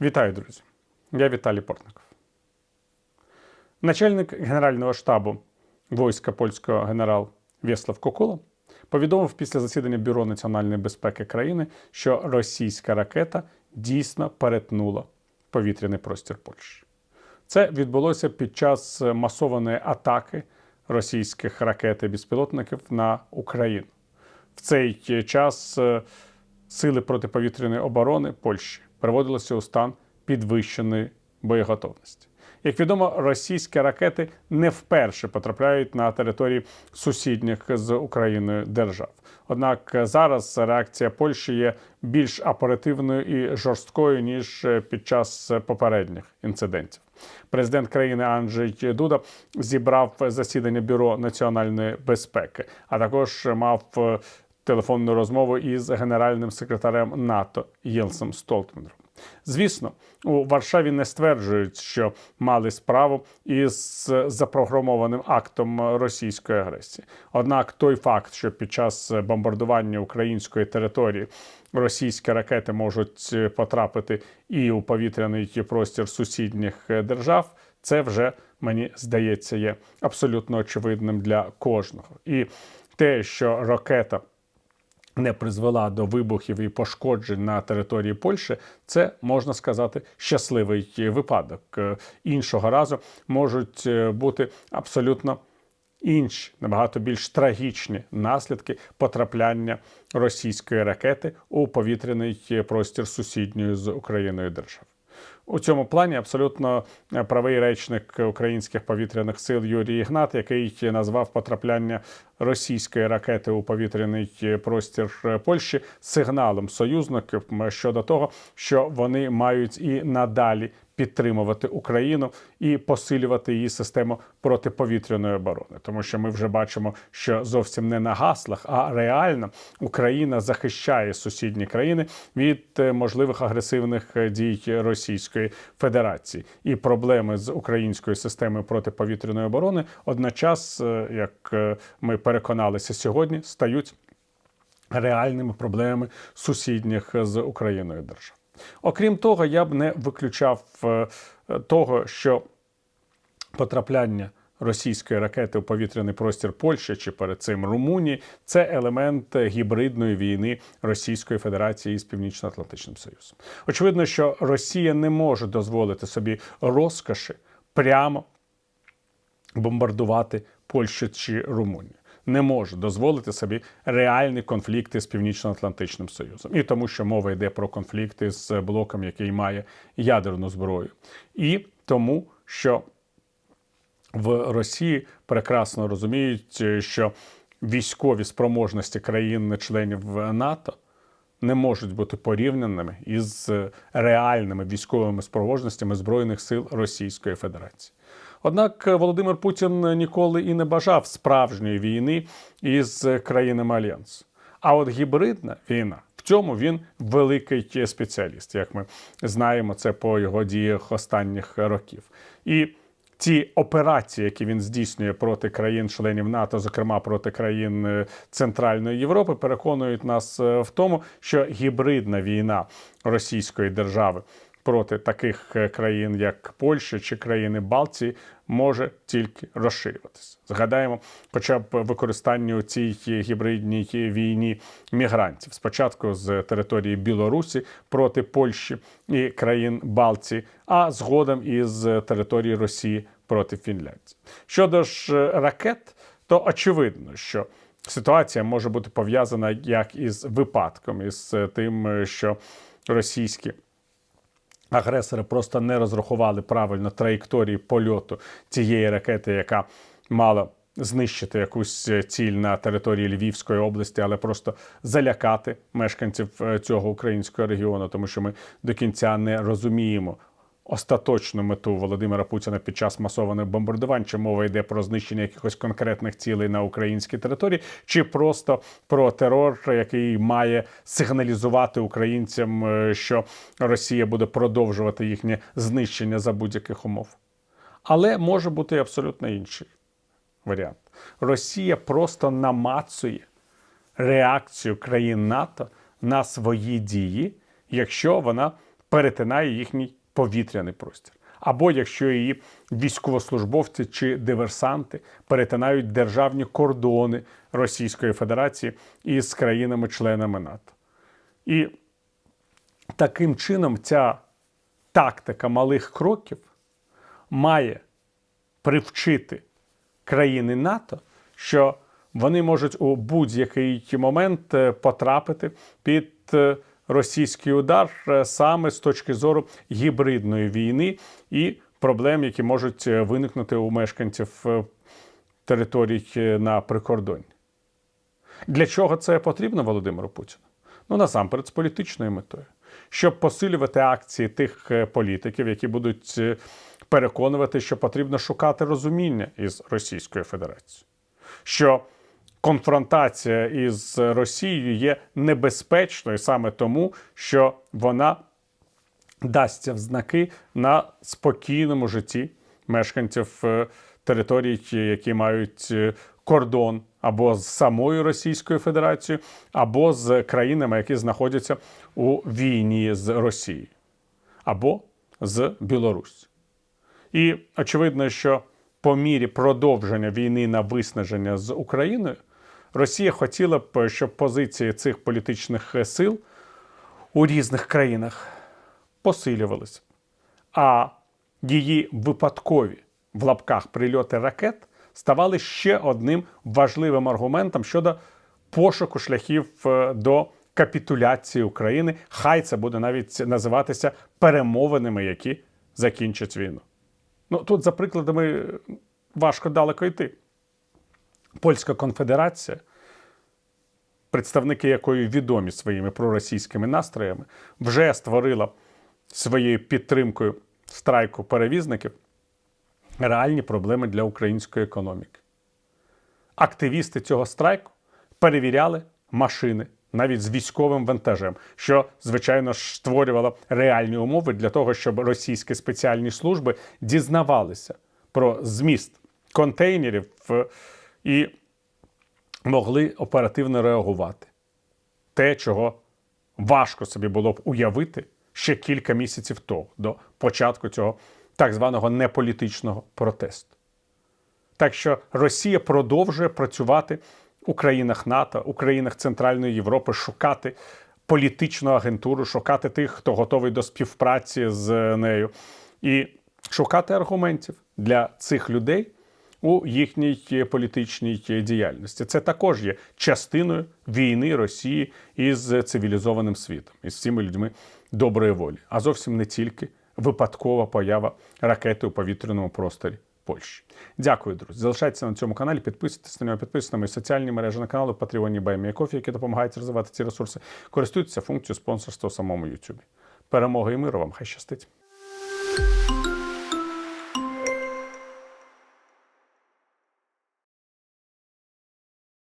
Вітаю, друзі! Я Віталій Портников. Начальник Генерального штабу війська польського генерал Вєслав Кокула повідомив після засідання Бюро національної безпеки країни, що російська ракета дійсно перетнула повітряний простір Польщі. Це відбулося під час масованої атаки російських ракет і безпілотників на Україну. В цей час е, сили протиповітряної оборони Польщі приводилися у стан підвищеної боєготовності. Як відомо, російські ракети не вперше потрапляють на території сусідніх з Україною держав. Однак зараз реакція Польщі є більш оперативною і жорсткою ніж під час попередніх інцидентів. Президент країни Анджей Дуда зібрав засідання бюро національної безпеки, а також мав телефонну розмову із генеральним секретарем НАТО Єлсом Столтенбергом. Звісно, у Варшаві не стверджують, що мали справу із запрограмованим актом російської агресії. Однак той факт, що під час бомбардування української території російські ракети можуть потрапити і у повітряний простір сусідніх держав, це вже мені здається є абсолютно очевидним для кожного. І те, що ракета не призвела до вибухів і пошкоджень на території Польщі, це можна сказати щасливий випадок. Е, Іншого разу можуть е, бути абсолютно інші, набагато більш трагічні наслідки потрапляння російської ракети у повітряний простір сусідньої з Україною держави. У цьому плані абсолютно правий речник українських повітряних сил Юрій Ігнат, який назвав потрапляння російської ракети у повітряний простір Польщі сигналом союзників щодо того, що вони мають і надалі підтримувати Україну і посилювати її систему протиповітряної оборони, тому що ми вже бачимо, що зовсім не на гаслах, а реально Україна захищає сусідні країни від е, можливих агресивних е, дій Російської Федерації і проблеми з українською системою протиповітряної оборони одночас, е, як ми переконалися сьогодні, стають реальними проблемами сусідніх з Україною держав. Окрім того, я б не виключав е, того, що потрапляння російської ракети у повітряний простір Польщі чи перед цим Румунії це елемент гібридної війни Російської Федерації з Північно-Атлантичним Союзом. Очевидно, що Росія не може дозволити собі розкоші прямо бомбардувати Польщу чи Румунію не може дозволити собі реальні конфлікти з Північно-Атлантичним Союзом, і тому, що мова йде про конфлікти з блоком, який має ядерну зброю, і тому, що в Росії прекрасно розуміють, що військові спроможності країн-членів НАТО. Не можуть бути порівняними із реальними військовими спроможностями збройних сил Російської Федерації. Однак Володимир Путін ніколи і не бажав справжньої війни із країнами Альянсу. А от гібридна війна в цьому він великий спеціаліст, як ми знаємо це по його діях останніх років. І ці операції, які він здійснює проти країн-членів НАТО, зокрема проти країн е, Центральної Європи, переконують нас е, в тому, що гібридна війна Російської держави проти таких е, країн, як Польща чи країни Балтії, може тільки розширюватися. Згадаємо, хоча б використання у цій гібридній війні мігрантів спочатку з території Білорусі проти Польщі і країн Балтії, а згодом із території Росії проти Фінляндії. Щодо ж е, ракет, то очевидно, що ситуація може бути пов'язана як із випадком, із тим, що російські агресори просто не розрахували правильно траєкторії польоту цієї ракети, яка мала знищити якусь ціль на території Львівської області, але просто залякати мешканців е, цього українського регіону, тому що ми до кінця не розуміємо остаточну мету Володимира Путіна під час масованих бомбардувань, чи мова йде про знищення якихось конкретних цілей на українській території, чи просто про терор, який має сигналізувати українцям, е, що Росія буде продовжувати їхнє знищення за будь-яких умов. Але може бути абсолютно інший варіант. Росія просто намацує реакцію країн НАТО на свої дії, якщо вона перетинає їхній повітряний простір. Або якщо її військовослужбовці чи диверсанти перетинають державні кордони Російської Федерації із країнами-членами НАТО. І таким чином ця тактика малих кроків має привчити країни НАТО, що вони можуть у будь-який момент е, потрапити під е, російський удар е, саме з точки зору гібридної війни і проблем, які можуть е, виникнути у мешканців е, територій на прикордонні. Для чого це потрібно Володимиру Путіну? Ну насамперед з політичною метою, щоб посилювати акції тих політиків, які будуть переконувати, що потрібно шукати розуміння із Російською Федерацією, що конфронтація із Росією є небезпечною саме тому, що вона дасться в знаки на спокійному житті мешканців е, територій, які мають е, кордон або з самою Російською Федерацією, або з країнами, які знаходяться у війні з Росією, або з Білоруссю. І очевидно, що по мірі продовження війни на виснаження з Україною, Росія хотіла б, щоб позиції цих політичних е, сил у різних країнах посилювалися. А її випадкові в лапках прильоти ракет ставали ще одним важливим аргументом щодо пошуку шляхів е, до капітуляції України. Хай це буде навіть називатися перемовинами, які закінчать війну. Ну тут, за прикладами, важко далеко йти. Польська конфедерація, представники якої відомі своїми проросійськими настроями, вже створила своєю підтримкою страйку перевізників реальні проблеми для української економіки. Активісти цього страйку перевіряли машини навіть з військовим вантажем, що, звичайно, ж створювало реальні умови для того, щоб російські спеціальні служби дізнавалися про зміст контейнерів і могли оперативно реагувати. Те, чого важко собі було б уявити ще кілька місяців тому, до початку цього так званого неполітичного протесту. Так що Росія продовжує працювати у країнах НАТО, у країнах Центральної Європи, шукати політичну агентуру, шукати тих, хто готовий до співпраці з нею, і шукати аргументів для цих людей у їхній політичній діяльності. Це також є частиною війни Росії із цивілізованим світом, із всіми людьми доброї волі, а зовсім не тільки випадкова поява ракети у повітряному просторі Польщі. Дякую, друзі. Залишайтеся на цьому каналі, підписуйтесь на нього, підписуйтесь на мої соціальні мережі на канали Патреоні Баймія Кофі, які допомагають розвивати ці ресурси. Користуйтеся функцією спонсорства у самому Ютубі. Перемоги і миру вам! Хай щастить!